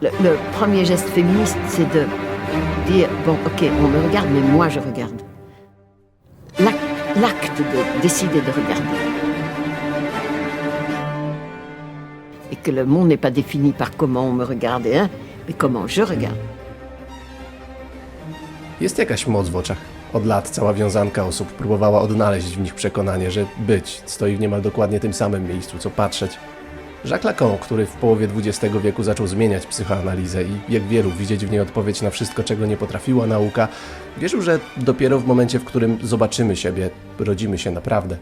Le, le premier geste féministe, c'est de dire, bon, ok, on me regarde, mais moi je regarde. L'ac- L'acte de décider de regarder. Et que le monde n'est pas défini par comment on me regarde, hein, mais comment je regarde. Jest jakaś moc w oczach. Od lat cała wiązanka osób próbowała odnaleźć w nich przekonanie, że być stoi w niemal dokładnie tym samym miejscu, co patrzeć. Jacques Lacan, który w połowie XX wieku zaczął zmieniać psychoanalizę i jak wielu widzieć w niej odpowiedź na wszystko, czego nie potrafiła nauka, wierzył, że dopiero w momencie, w którym zobaczymy siebie, rodzimy się naprawdę.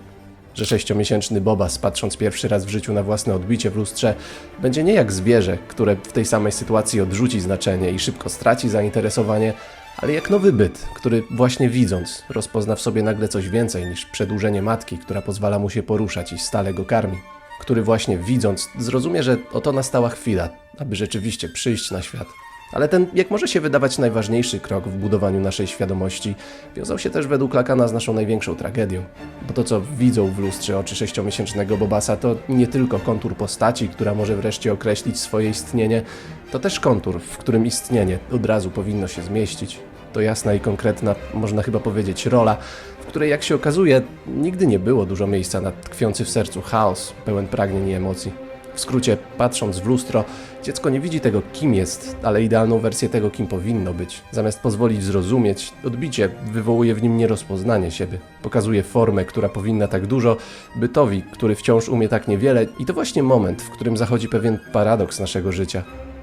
Że sześciomiesięczny Bobas, patrząc pierwszy raz w życiu na własne odbicie w lustrze, będzie nie jak zwierzę, które w tej samej sytuacji odrzuci znaczenie i szybko straci zainteresowanie, ale jak nowy byt, który właśnie widząc, rozpozna w sobie nagle coś więcej niż przedłużenie matki, która pozwala mu się poruszać i stale go karmi. Który właśnie widząc, zrozumie, że oto nastała chwila, aby rzeczywiście przyjść na świat. Ale ten, jak może się wydawać, najważniejszy krok w budowaniu naszej świadomości, wiązał się też według Lakana z naszą największą tragedią. Bo to, co widzą w lustrze oczy sześciomiesięcznego Bobasa, to nie tylko kontur postaci, która może wreszcie określić swoje istnienie, to też kontur, w którym istnienie od razu powinno się zmieścić. To jasna i konkretna, można chyba powiedzieć, rola, w której, jak się okazuje, nigdy nie było dużo miejsca na tkwiący w sercu chaos, pełen pragnień i emocji. W skrócie, patrząc w lustro, dziecko nie widzi tego, kim jest, ale idealną wersję tego, kim powinno być. Zamiast pozwolić zrozumieć, odbicie wywołuje w nim nierozpoznanie siebie. Pokazuje formę, która powinna tak dużo, bytowi, który wciąż umie tak niewiele, i to właśnie moment, w którym zachodzi pewien paradoks naszego życia.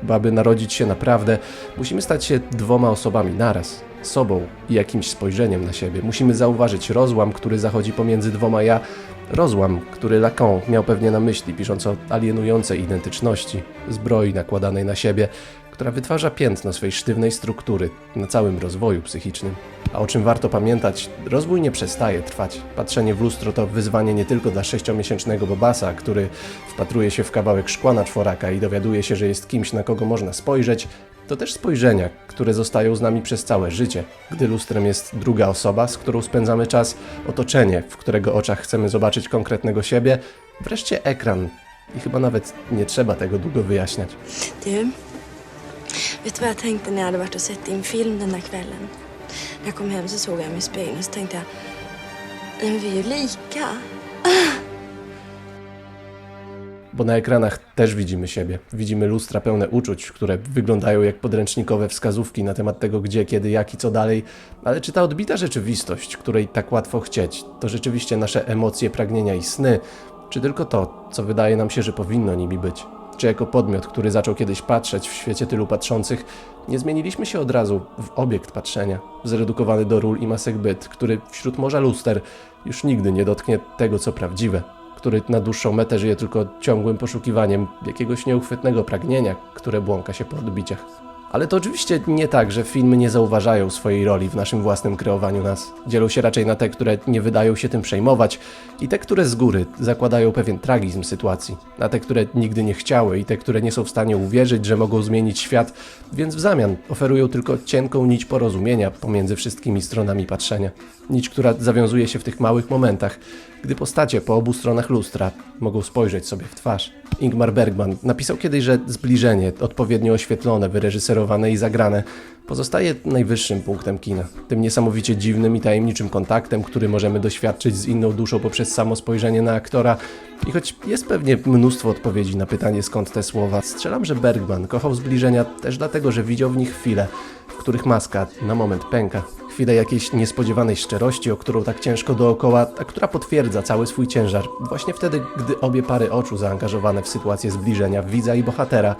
Aby narodzić się naprawdę, musimy stać się dwoma osobami naraz. Sobą i jakimś spojrzeniem na siebie. Musimy zauważyć rozłam, który zachodzi pomiędzy dwoma ja, rozłam, który Lacan miał pewnie na myśli, pisząc o alienującej identyczności, zbroi nakładanej na siebie, która wytwarza piętno swej sztywnej struktury na całym rozwoju psychicznym. A o czym warto pamiętać, rozwój nie przestaje trwać. Patrzenie w lustro to wyzwanie nie tylko dla sześciomiesięcznego Bobasa, który wpatruje się w kawałek szkła na czworaka i dowiaduje się, że jest kimś, na kogo można spojrzeć, to też spojrzenia, które zostają z nami przez całe życie, gdy lustrem jest druga osoba, z którą spędzamy czas, otoczenie, w którego oczach chcemy zobaczyć konkretnego siebie, wreszcie ekran. I chyba nawet nie trzeba tego długo wyjaśniać. Du, vet du vad jag tänkte när jag hade varit och sett din film den där kvällen? När jag kom hem så såg jag mig i spegeln och så tänkte jag, "Nej, men vi är ju lika. Bo na ekranach też widzimy siebie. Widzimy lustra pełne uczuć, które wyglądają jak podręcznikowe wskazówki na temat tego, gdzie, kiedy, jak i co dalej. Ale czy ta odbita rzeczywistość, której tak łatwo chcieć, to rzeczywiście nasze emocje, pragnienia i sny, czy tylko to, co wydaje nam się, że powinno nimi być? Czy jako podmiot, który zaczął kiedyś patrzeć w świecie tylu patrzących, nie zmieniliśmy się od razu w obiekt patrzenia, zredukowany do ról i masek byt, który wśród morza luster już nigdy nie dotknie tego, co prawdziwe, który na dłuższą metę żyje tylko ciągłym poszukiwaniem jakiegoś nieuchwytnego pragnienia, które błąka się po odbiciach. Ale to oczywiście nie tak, że filmy nie zauważają swojej roli w naszym własnym kreowaniu nas. Dzielą się raczej na te, które nie wydają się tym przejmować i te, które z góry zakładają pewien tragizm sytuacji. Na te, które nigdy nie chciały i te, które nie są w stanie uwierzyć, że mogą zmienić świat, więc w zamian oferują tylko cienką nić porozumienia pomiędzy wszystkimi stronami patrzenia. Nić, która zawiązuje się w tych małych momentach, gdy postacie po obu stronach lustra mogą spojrzeć sobie w twarz. Ingmar Bergman napisał kiedyś, że zbliżenie, odpowiednio oświetlone, wyreżyserowane i zagrane, pozostaje najwyższym punktem kina. Tym niesamowicie dziwnym i tajemniczym kontaktem, który możemy doświadczyć z inną duszą poprzez samo spojrzenie na aktora. I choć jest pewnie mnóstwo odpowiedzi na pytanie, skąd te słowa, strzelam, że Bergman kochał zbliżenia też dlatego, że widział w nich chwile, w których maska na moment pęka. Chwilę jakiejś niespodziewanej szczerości, o którą tak ciężko dookoła, a która potwierdza cały swój ciężar. Właśnie wtedy, gdy obie pary oczu zaangażowane w sytuację zbliżenia, widza i bohatera,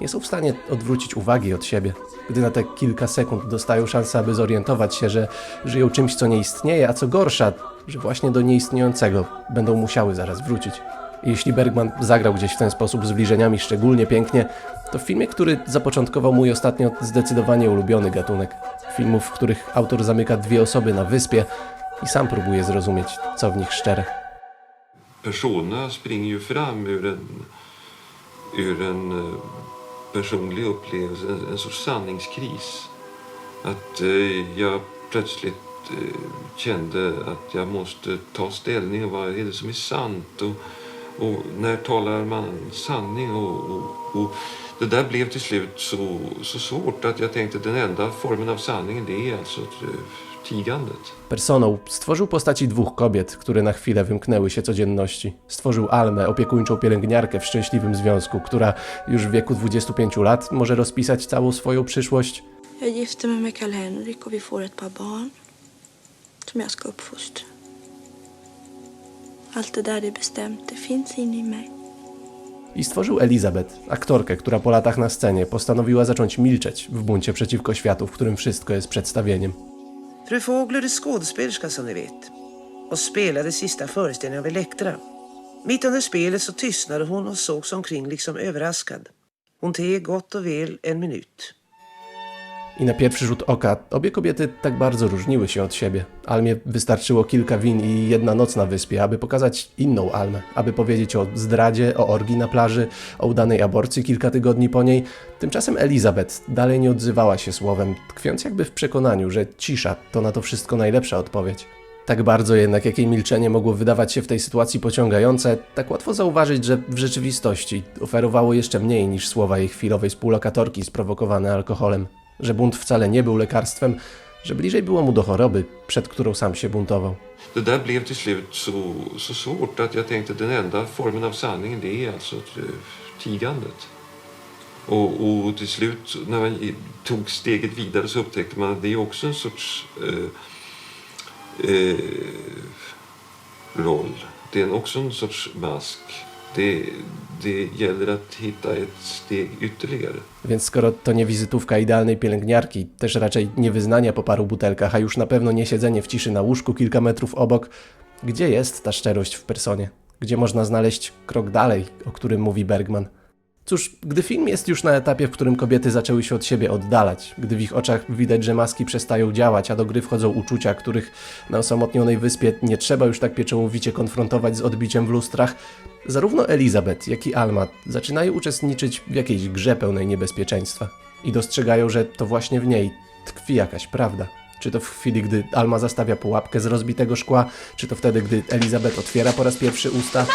nie są w stanie odwrócić uwagi od siebie. Gdy na te kilka sekund dostają szansę, aby zorientować się, że żyją czymś, co nie istnieje, a co gorsza, że właśnie do nieistniejącego będą musiały zaraz wrócić. Jeśli Bergman zagrał gdzieś w ten sposób zbliżeniami szczególnie pięknie, to w filmie, który zapoczątkował mój ostatnio zdecydowanie ulubiony gatunek. Filmów, w których autor zamyka dwie osoby na wyspie i sam próbuje zrozumieć, co w nich szczere. Persona springer fram ur en, ur en eh, personlig upplevelse, en, en sorts sanningskris. Att eh, jag plötsligt eh, kände att jag måste ta ställning. Vad är det som är sant? Och, och när talar man sanning? Och, och, och det där blev till slut så, så svårt att jag tänkte att den enda formen av sanningen det är alltså att. Eh, Personą stworzył postaci dwóch kobiet, które na chwilę wymknęły się codzienności. Stworzył Almę, opiekuńczą pielęgniarkę w szczęśliwym związku, która już w wieku 25 lat może rozpisać całą swoją przyszłość. Mig med Karl-Henrik och vi får ett par barn som jag ska uppfostra. Allt det där är bestämt, det finns inne i mig. I stworzył Elizabeth, aktorkę, która po latach na scenie postanowiła zacząć milczeć w buncie przeciwko światu, w którym wszystko jest przedstawieniem. Fru Fågler är skådespelerska som ni vet och spelade sista föreställningen av Elektra. Mitt under spelet så tystnade hon och såg sig omkring liksom överraskad. Hon teg gott och väl en minut. I na pierwszy rzut oka obie kobiety tak bardzo różniły się od siebie. Almie wystarczyło kilka win i jedna noc na wyspie, aby pokazać inną Almę, aby powiedzieć o zdradzie, o orgii na plaży, o udanej aborcji kilka tygodni po niej. Tymczasem Elizabeth dalej nie odzywała się słowem, tkwiąc jakby w przekonaniu, że cisza to na to wszystko najlepsza odpowiedź. Tak bardzo jednak, jak jej milczenie mogło wydawać się w tej sytuacji pociągające, tak łatwo zauważyć, że w rzeczywistości oferowało jeszcze mniej niż słowa jej chwilowej współlokatorki sprowokowane alkoholem. Że bunt wcale nie był lekarstwem, że bliżej było mu do choroby, przed którą sam się buntował. Det där blev till slut så, så svårt att jag tänkte den enda formen av sanningen det är alltså eh, tigandet. Och, och till slut när man tog steget vidare så upptäckte man att det är också en sorts eh, eh, roll. Det är också en sorts mask. Det, det gäller att hitta ett steg ytterligare. Więc skoro to nie wizytówka idealnej pielęgniarki, też raczej nie wyznania po paru butelkach, a już na pewno nie siedzenie w ciszy na łóżku kilka metrów obok, gdzie jest ta szczerość w personie? Gdzie można znaleźć krok dalej, o którym mówi Bergman? Cóż, gdy film jest już na etapie, w którym kobiety zaczęły się od siebie oddalać, gdy w ich oczach widać, że maski przestają działać, a do gry wchodzą uczucia, których na osamotnionej wyspie nie trzeba już tak pieczołowicie konfrontować z odbiciem w lustrach, zarówno Elizabeth, jak i Alma zaczynają uczestniczyć w jakiejś grze pełnej niebezpieczeństwa i dostrzegają, że to właśnie w niej tkwi jakaś prawda. Czy to w chwili, gdy Alma zastawia pułapkę z rozbitego szkła, czy to wtedy, gdy Elizabeth otwiera po raz pierwszy usta.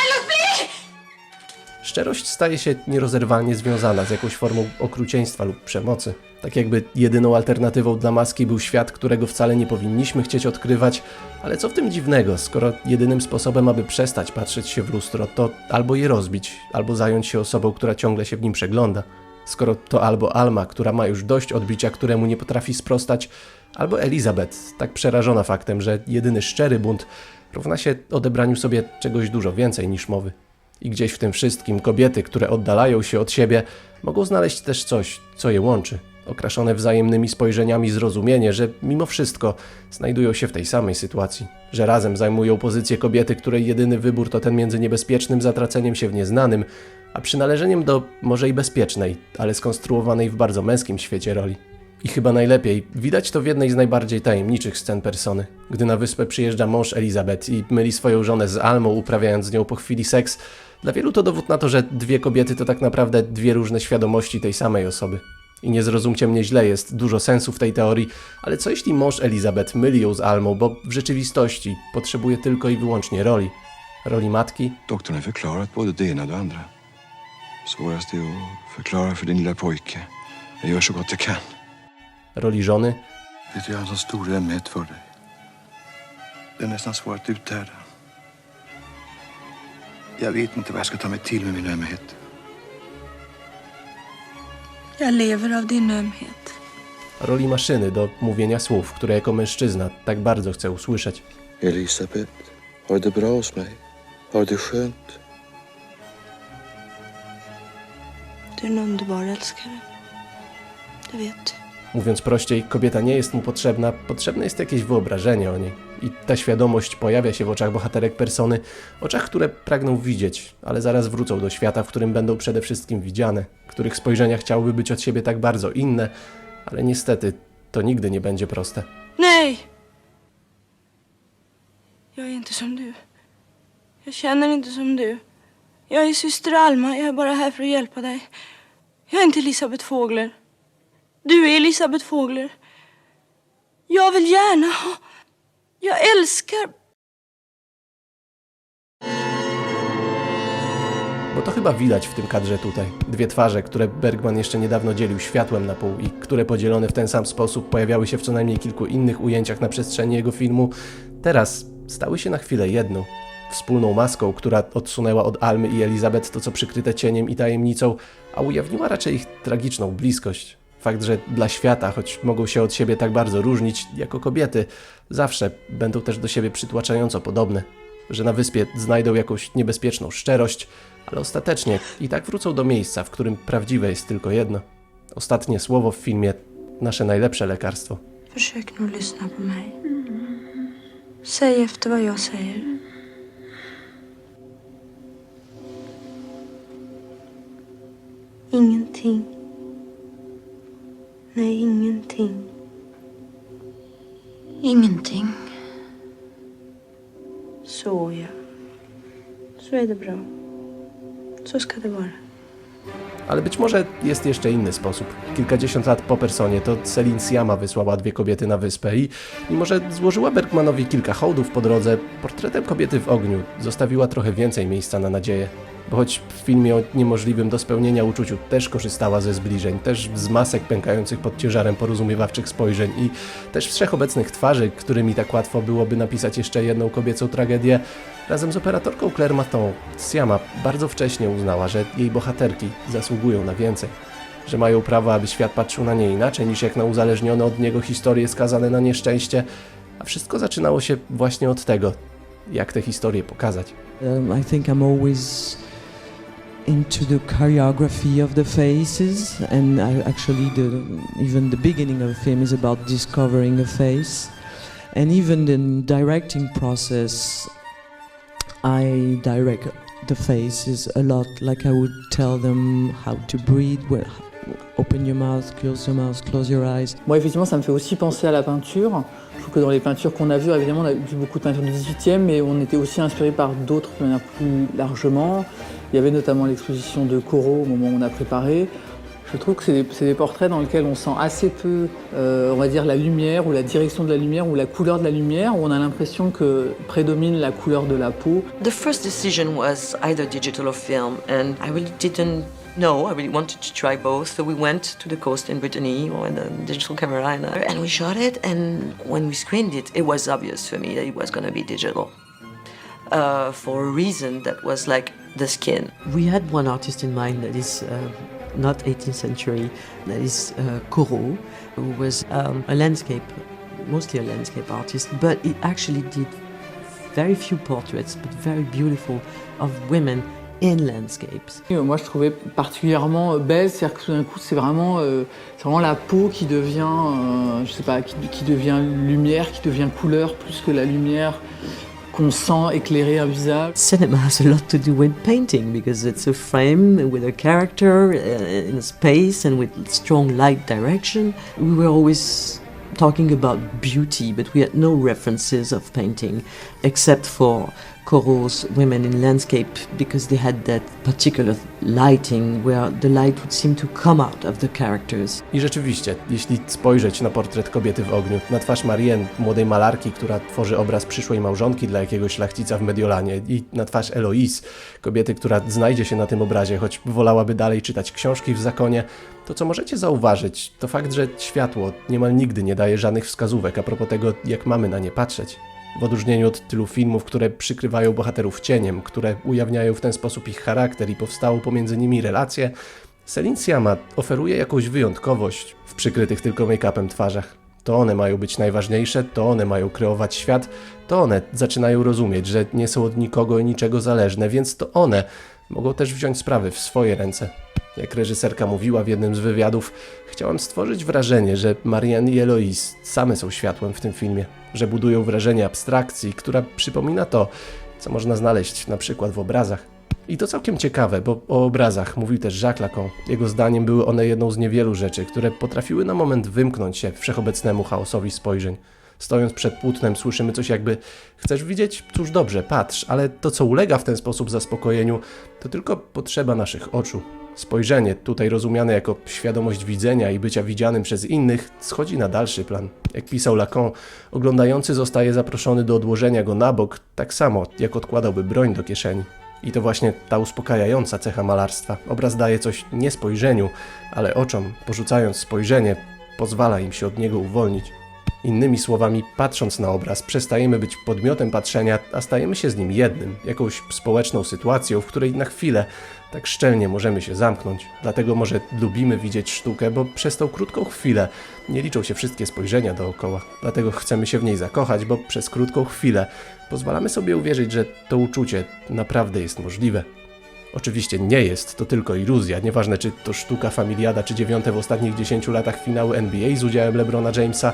Szczerość staje się nierozerwalnie związana z jakąś formą okrucieństwa lub przemocy. Tak jakby jedyną alternatywą dla maski był świat, którego wcale nie powinniśmy chcieć odkrywać, ale co w tym dziwnego, skoro jedynym sposobem, aby przestać patrzeć się w lustro, to albo je rozbić, albo zająć się osobą, która ciągle się w nim przegląda. Skoro to albo Alma, która ma już dość odbicia, któremu nie potrafi sprostać, albo Elizabeth, tak przerażona faktem, że jedyny szczery bunt równa się odebraniu sobie czegoś dużo więcej niż mowy. I gdzieś w tym wszystkim kobiety, które oddalają się od siebie, mogą znaleźć też coś, co je łączy. Okraszone wzajemnymi spojrzeniami zrozumienie, że mimo wszystko znajdują się w tej samej sytuacji, że razem zajmują pozycję kobiety, której jedyny wybór to ten między niebezpiecznym zatraceniem się w nieznanym, a przynależeniem do może i bezpiecznej, ale skonstruowanej w bardzo męskim świecie roli. I chyba najlepiej widać to w jednej z najbardziej tajemniczych scen persony, gdy na wyspę przyjeżdża mąż Elizabeth i myli swoją żonę z Almą, uprawiając z nią po chwili seks. Dla wielu to dowód na to, że dwie kobiety to tak naprawdę dwie różne świadomości tej samej osoby. I nie zrozumcie mnie źle, jest dużo sensu w tej teorii, ale co jeśli mąż Elizabeth myli ją z Almą, bo w rzeczywistości potrzebuje tylko i wyłącznie roli? Roli matki, Doktorn har förklarat både det ena och det andra. Svårast är att förklara för din lilla pojke. Jag gör så gott jag kan. roli żony, Vet du, jag har en så stor ömhet för dig. Det är nästan svårt att uthärda. Jag vet inte vad jag ska ta mig till med min ömhet. Jag lever av din ömhet. roli maszyny do mówienia słów, które jako mężczyzna tak bardzo chcę usłyszeć. Elisabeth, har det bra hos mig? Har du det skönt? Du är en underbar älskare. Det vet du. Mówiąc prościej, kobieta nie jest mu potrzebna, potrzebne jest jakieś wyobrażenie o niej. I ta świadomość pojawia się w oczach bohaterek persony, oczach, które pragną widzieć, ale zaraz wrócą do świata, w którym będą przede wszystkim widziane, których spojrzenia chciałyby być od siebie tak bardzo inne, ale niestety to nigdy nie będzie proste. Nej! Jag är inte som du. Jag känner inte som du. Jag är syster Alma. Jag är bara här för att hjälpa dig. Jag är inte Elisabeth Fågler. Du är Elisabeth Fågler. Jag vill gärna ha... Jag älskar... Bo to chyba widać w tym kadrze tutaj. Dwie twarze, które Bergman jeszcze niedawno dzielił światłem na pół i które podzielone w ten sam sposób pojawiały się w co najmniej kilku innych ujęciach na przestrzeni jego filmu, teraz stały się na chwilę jedną. Wspólną maską, która odsunęła od Almy i Elizabeth to, co przykryte cieniem i tajemnicą, a ujawniła raczej ich tragiczną bliskość. Fakt, że dla świata, choć mogą się od siebie tak bardzo różnić, jako kobiety, zawsze będą też do siebie przytłaczająco podobne. Że na wyspie znajdą jakąś niebezpieczną szczerość, ale ostatecznie i tak wrócą do miejsca, w którym prawdziwe jest tylko jedno. Ostatnie słowo w filmie nasze najlepsze lekarstwo. Ingenting. Nej, ingenting. Ingenting. Så ja. Så är det bra. Så ska det vara. Ale być może jest jeszcze inny sposób. Kilkadziesiąt lat po personie to Celine Siama wysłała dwie kobiety na wyspę i mimo, że złożyła Bergmanowi kilka hołdów po drodze, portretem kobiety w ogniu zostawiła trochę więcej miejsca na nadzieję. Bo choć w filmie o niemożliwym do spełnienia uczuciu też korzystała ze zbliżeń, też z masek pękających pod ciężarem porozumiewawczych spojrzeń i też wszechobecnych twarzy, którymi tak łatwo byłoby napisać jeszcze jedną kobiecą tragedię, razem z operatorką Claire Maton, Siama bardzo wcześnie uznała, że jej bohaterki zasługują na więcej. Że mają prawo, aby świat patrzył na nie inaczej niż jak na uzależnione od niego historie skazane na nieszczęście, a wszystko zaczynało się właśnie od tego, jak te historie pokazać. Um, I think I'm always into the choreography of the faces, and I actually the even the beginning of the film is about discovering a face, and even the directing process, I direct the faces a lot. Like I would tell them how to breathe, open your mouth, close your mouth, close your eyes. Moi, effectivement, ça me fait aussi penser à la peinture. Je trouve que dans les peintures qu'on a vues, évidemment, on a vu beaucoup de peintures du 18e, mais on était aussi inspiré par d'autres de manière plus largement. Il y avait notamment l'exposition de Corot au moment où on a préparé. Je trouve que c'est des, des portraits dans lesquels on sent assez peu, euh, on va dire, la lumière ou la direction de la lumière ou la couleur de la lumière, où on a l'impression que prédomine la couleur de la peau. The first decision was either digital or film, and I really didn't know. I really wanted to try both. So we went to the coast in Brittany with a digital camera and, uh, and we shot it. And when we screened it, it was obvious for me that it was going to be digital. Uh, for a reason that was like the skin. We had one artist in mind that is uh, not 18th century, that is uh, Corot, who was um, a landscape, mostly a landscape artist, but he actually did very few portraits, but very beautiful, of women in landscapes. Euh, Moi, je trouvais particulièrement belle, c'est-à-dire que tout d'un coup, c'est vraiment, euh, vraiment la peau qui devient, euh, je sais pas, qui, qui devient lumière, qui devient couleur, plus que la lumière qu'on sent un visage. Cinema has a lot to do with painting because it's a frame with a character uh, in a space and with strong light direction. We were always talking about beauty, but we had no references of painting except for Corot's women in landscape because they had that particular lighting where the light would seem to come out of the characters. I rzeczywiście, jeśli spojrzeć na portret kobiety w ogniu, na twarz Marianne, młodej malarki, która tworzy obraz przyszłej małżonki dla jakiegoś szlachcica w Mediolanie, i na twarz Eloise, kobiety, która znajdzie się na tym obrazie, choć wolałaby dalej czytać książki w zakonie, to co możecie zauważyć, to fakt, że światło niemal nigdy nie daje żadnych wskazówek a propos tego, jak mamy na nie patrzeć. W odróżnieniu od tylu filmów, które przykrywają bohaterów cieniem, które ujawniają w ten sposób ich charakter i powstało pomiędzy nimi relacje, Celine Sciamma oferuje jakąś wyjątkowość w przykrytych tylko make-upem twarzach. To one mają być najważniejsze, to one mają kreować świat, to one zaczynają rozumieć, że nie są od nikogo i niczego zależne, więc to one mogą też wziąć sprawy w swoje ręce. Jak reżyserka mówiła w jednym z wywiadów, chciałam stworzyć wrażenie, że Marianne i Eloise same są światłem w tym filmie, że budują wrażenie abstrakcji, która przypomina to, co można znaleźć na przykład w obrazach. I to całkiem ciekawe, bo o obrazach mówił też Jacques Lacan. Jego zdaniem były one jedną z niewielu rzeczy, które potrafiły na moment wymknąć się wszechobecnemu chaosowi spojrzeń. Stojąc przed płótnem, słyszymy coś jakby: Chcesz widzieć? Cóż dobrze, patrz, ale to, co ulega w ten sposób zaspokojeniu, to tylko potrzeba naszych oczu. Spojrzenie, tutaj rozumiane jako świadomość widzenia i bycia widzianym przez innych, schodzi na dalszy plan. Jak pisał Lacan, oglądający zostaje zaproszony do odłożenia go na bok, tak samo jak odkładałby broń do kieszeni. I to właśnie ta uspokajająca cecha malarstwa. Obraz daje coś nie spojrzeniu, ale oczom, porzucając spojrzenie, pozwala im się od niego uwolnić. Innymi słowami, patrząc na obraz, przestajemy być podmiotem patrzenia, a stajemy się z nim jednym, jakąś społeczną sytuacją, w której na chwilę tak szczelnie możemy się zamknąć. Dlatego może lubimy widzieć sztukę, bo przez tą krótką chwilę nie liczą się wszystkie spojrzenia dookoła. Dlatego chcemy się w niej zakochać, bo przez krótką chwilę pozwalamy sobie uwierzyć, że to uczucie naprawdę jest możliwe. Oczywiście nie jest to tylko iluzja, nieważne czy to sztuka familiada, czy dziewiąte w ostatnich 10 latach finały NBA z udziałem LeBrona Jamesa.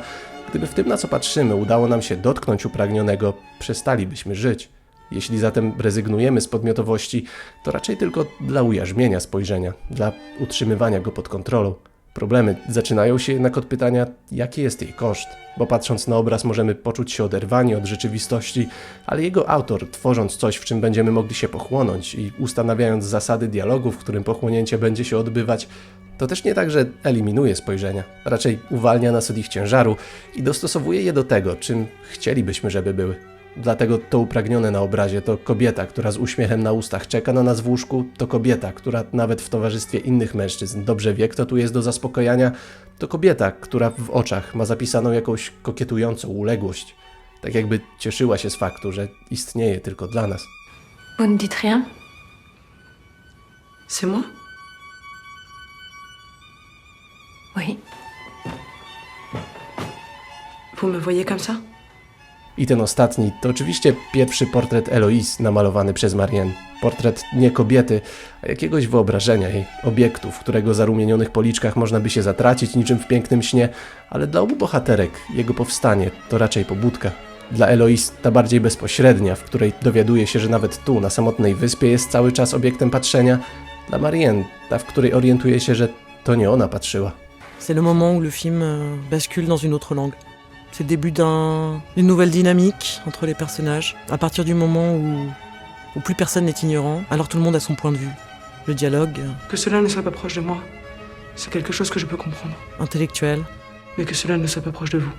Gdyby w tym, na co patrzymy, udało nam się dotknąć upragnionego, przestalibyśmy żyć. Jeśli zatem rezygnujemy z podmiotowości, to raczej tylko dla ujarzmienia spojrzenia, dla utrzymywania go pod kontrolą. Problemy zaczynają się jednak od pytania, jaki jest jej koszt, bo patrząc na obraz możemy poczuć się oderwani od rzeczywistości, ale jego autor, tworząc coś, w czym będziemy mogli się pochłonąć i ustanawiając zasady dialogu, w którym pochłonięcie będzie się odbywać, to też nie tak, że eliminuje spojrzenia, raczej uwalnia nas od ich ciężaru i dostosowuje je do tego, czym chcielibyśmy, żeby były. Dlatego to upragnione na obrazie to kobieta, która z uśmiechem na ustach czeka na nas w łóżku, to kobieta, która nawet w towarzystwie innych mężczyzn dobrze wie, kto tu jest do zaspokojania, to kobieta, która w oczach ma zapisaną jakąś kokietującą uległość, tak jakby cieszyła się z faktu, że istnieje tylko dla nas. Vous ne dites rien C'est moi Oui. Vous me voyez comme ça I ten ostatni to oczywiście pierwszy portret Eloise namalowany przez Marianne. Portret nie kobiety, a jakiegoś wyobrażenia jej, obiektu, w którego zarumienionych policzkach można by się zatracić niczym w pięknym śnie, ale dla obu bohaterek jego powstanie to raczej pobudka. Dla Eloise ta bardziej bezpośrednia, w której dowiaduje się, że nawet tu, na samotnej wyspie, jest cały czas obiektem patrzenia. Dla Marianne ta, w której orientuje się, że to nie ona patrzyła. C'est le moment où le film euh, bascule dans une autre langue. C'est le début d'un- d'une nouvelle dynamique entre les personnages. À partir du moment où, où plus personne n'est ignorant, alors tout le monde a son point de vue. Le dialogue euh, Que cela ne soit pas proche de moi, c'est quelque chose que je peux comprendre. intellectuel, Mais que cela ne soit pas proche de vous,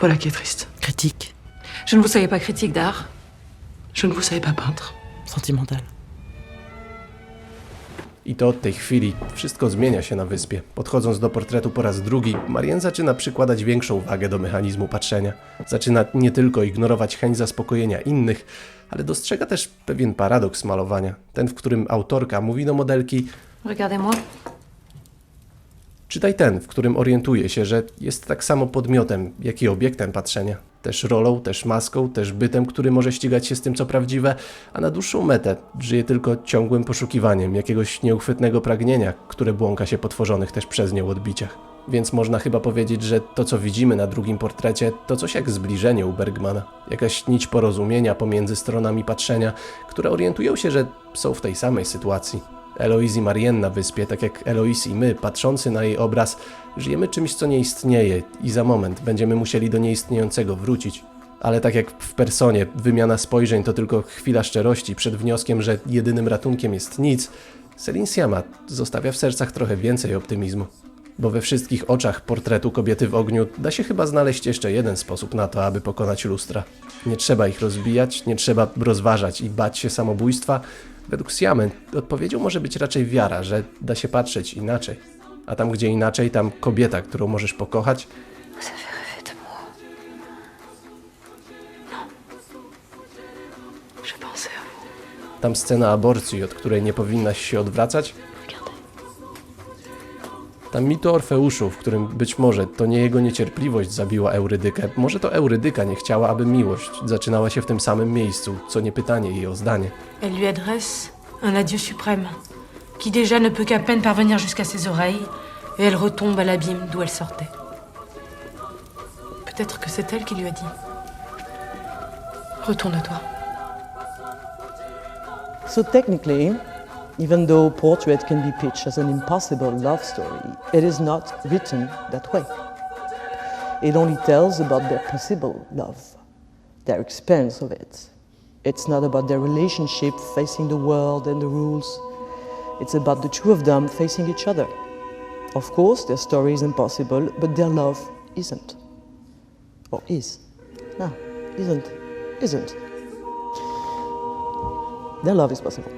voilà qui est triste. critique, Je ne vous savais pas critique d'art. Je ne vous savais pas peintre. sentimental. I to od tej chwili wszystko zmienia się na wyspie. Podchodząc do portretu po raz drugi, Marianne zaczyna przykładać większą wagę do mechanizmu patrzenia. Zaczyna nie tylko ignorować chęć zaspokojenia innych, ale dostrzega też pewien paradoks malowania. Ten, w którym autorka mówi do modelki, Regardez-moi. czytaj ten, w którym orientuje się, że jest tak samo podmiotem, jak i obiektem patrzenia. Też rolą, też maską, też bytem, który może ścigać się z tym, co prawdziwe, a na dłuższą metę żyje tylko ciągłym poszukiwaniem jakiegoś nieuchwytnego pragnienia, które błąka się po tworzonych też przez nią odbiciach. Więc można chyba powiedzieć, że to, co widzimy na drugim portrecie, to coś jak zbliżenie u Bergmana. Jakaś nić porozumienia pomiędzy stronami patrzenia, które orientują się, że są w tej samej sytuacji. Eloise i Marianne na wyspie, tak jak Eloise i my, patrzący na jej obraz, żyjemy czymś, co nie istnieje i za moment będziemy musieli do nieistniejącego wrócić. Ale tak jak w personie, wymiana spojrzeń to tylko chwila szczerości przed wnioskiem, że jedynym ratunkiem jest nic, Celine Sciamma zostawia w sercach trochę więcej optymizmu. Bo we wszystkich oczach portretu kobiety w ogniu da się chyba znaleźć jeszcze jeden sposób na to, aby pokonać lustra. Nie trzeba ich rozbijać, nie trzeba rozważać i bać się samobójstwa. Według Siamy odpowiedzią może być raczej wiara, że da się patrzeć inaczej. A tam, gdzie inaczej, tam kobieta, którą możesz pokochać, vous. tam scena aborcji, od której nie powinnaś się odwracać, tam mit o Orfeuszu, w którym być może to nie jego niecierpliwość zabiła Eurydykę, może to Eurydyka nie chciała, aby miłość zaczynała się w tym samym miejscu, co nie pytanie jej o zdanie. Elle lui adresse un adieu suprême, qui déjà ne peut qu'à peine parvenir jusqu'à ses oreilles, et elle retombe à l'abîme d'où elle sortait. Peut-être que c'est elle qui lui a dit Retourne-toi. So technically, even though Portrait can be pitched as an impossible love story, it is not written that way. It only tells about their possible love, their experience of it. It's not about their relationship facing the world and the rules. It's about the two of them facing each other. Of course, their story is impossible, but their love isn't. Or is. No, isn't. Isn't. their love is possible.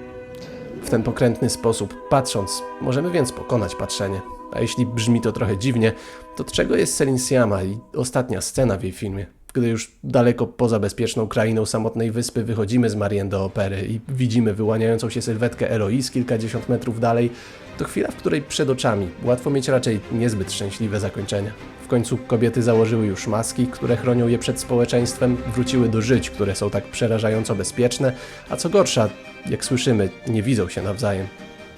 W ten pokrętny sposób, patrząc, możemy więc pokonać patrzenie. A jeśli brzmi to trochę dziwnie, to czego jest Celine Siama i ostatnia scena w jej filmie? Gdy już daleko poza bezpieczną krainą samotnej wyspy wychodzimy z Marien do opery i widzimy wyłaniającą się sylwetkę Eloise kilkadziesiąt metrów dalej, to chwila, w której przed oczami łatwo mieć raczej niezbyt szczęśliwe zakończenia. W końcu kobiety założyły już maski, które chronią je przed społeczeństwem, wróciły do żyć, które są tak przerażająco bezpieczne, a co gorsza, jak słyszymy, nie widzą się nawzajem.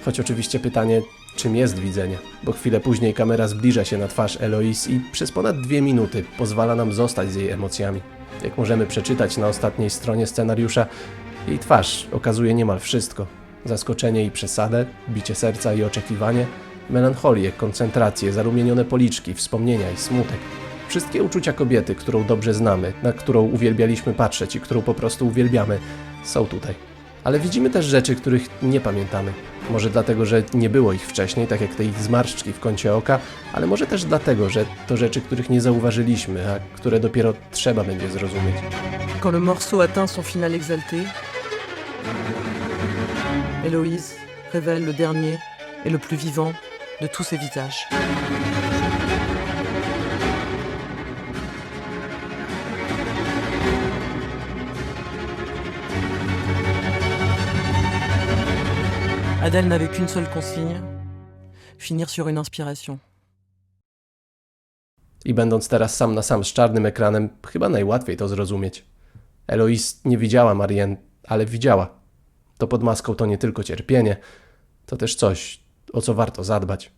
Choć oczywiście pytanie, czym jest widzenie, bo chwilę później kamera zbliża się na twarz Eloise i przez ponad dwie minuty pozwala nam zostać z jej emocjami. Jak możemy przeczytać na ostatniej stronie scenariusza, jej twarz okazuje niemal wszystko. Zaskoczenie i przesadę, bicie serca i oczekiwanie, melancholię, koncentrację, zarumienione policzki, wspomnienia i smutek. Wszystkie uczucia kobiety, którą dobrze znamy, na którą uwielbialiśmy patrzeć i którą po prostu uwielbiamy, są tutaj. Ale widzimy też rzeczy, których nie pamiętamy. Może dlatego, że nie było ich wcześniej, tak jak te ich zmarszczki w kącie oka, ale może też dlatego, że to rzeczy, których nie zauważyliśmy, a które dopiero trzeba będzie zrozumieć. Quand le morceau atteint son final exalté, Héloïse révèle le dernier et le plus vivant de tous ses visages. Adèle n'avait qu'une seule consigne, finir sur une inspiration. I będąc teraz sam na sam z czarnym ekranem, chyba najłatwiej to zrozumieć. Eloise nie widziała Marianne, ale widziała. To pod maską to nie tylko cierpienie, to też coś, o co warto zadbać.